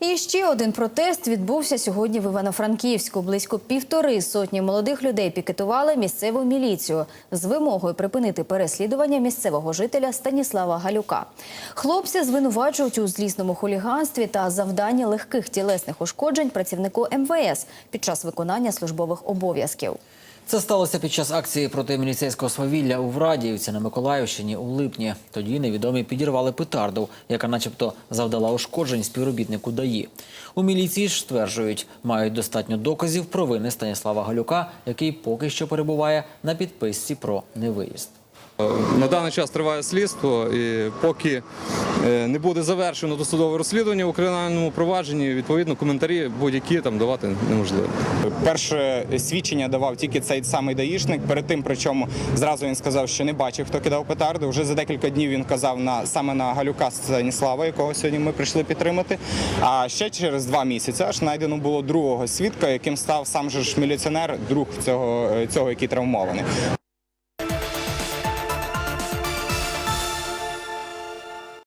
І ще один протест відбувся сьогодні в Івано-Франківську. Близько півтори сотні молодих людей пікетували місцеву міліцію з вимогою припинити переслідування місцевого жителя Станіслава Галюка. Хлопці звинувачують у злісному хуліганстві та завданні легких тілесних ушкоджень працівнику МВС під час виконання службових обов'язків. Це сталося під час акції проти міліцейського свавілля у Врадіївці на Миколаївщині у липні. Тоді невідомі підірвали петарду, яка, начебто, завдала ушкоджень співробітнику ДАІ. У міліції ж стверджують, мають достатньо доказів провини Станіслава Галюка, який поки що перебуває на підписці про невиїзд. На даний час триває слідство, і поки е, не буде завершено досудове розслідування у кримінальному провадженні, відповідно коментарі будь-які там давати неможливо. Перше свідчення давав тільки цей самий даїшник. Перед тим, причому зразу він сказав, що не бачив, хто кидав петарди. Вже за декілька днів він казав на саме на Галюка Станіслава, якого сьогодні ми прийшли підтримати. А ще через два місяці аж знайдено було другого свідка, яким став сам же ж міліціонер, друг цього, цього який травмований.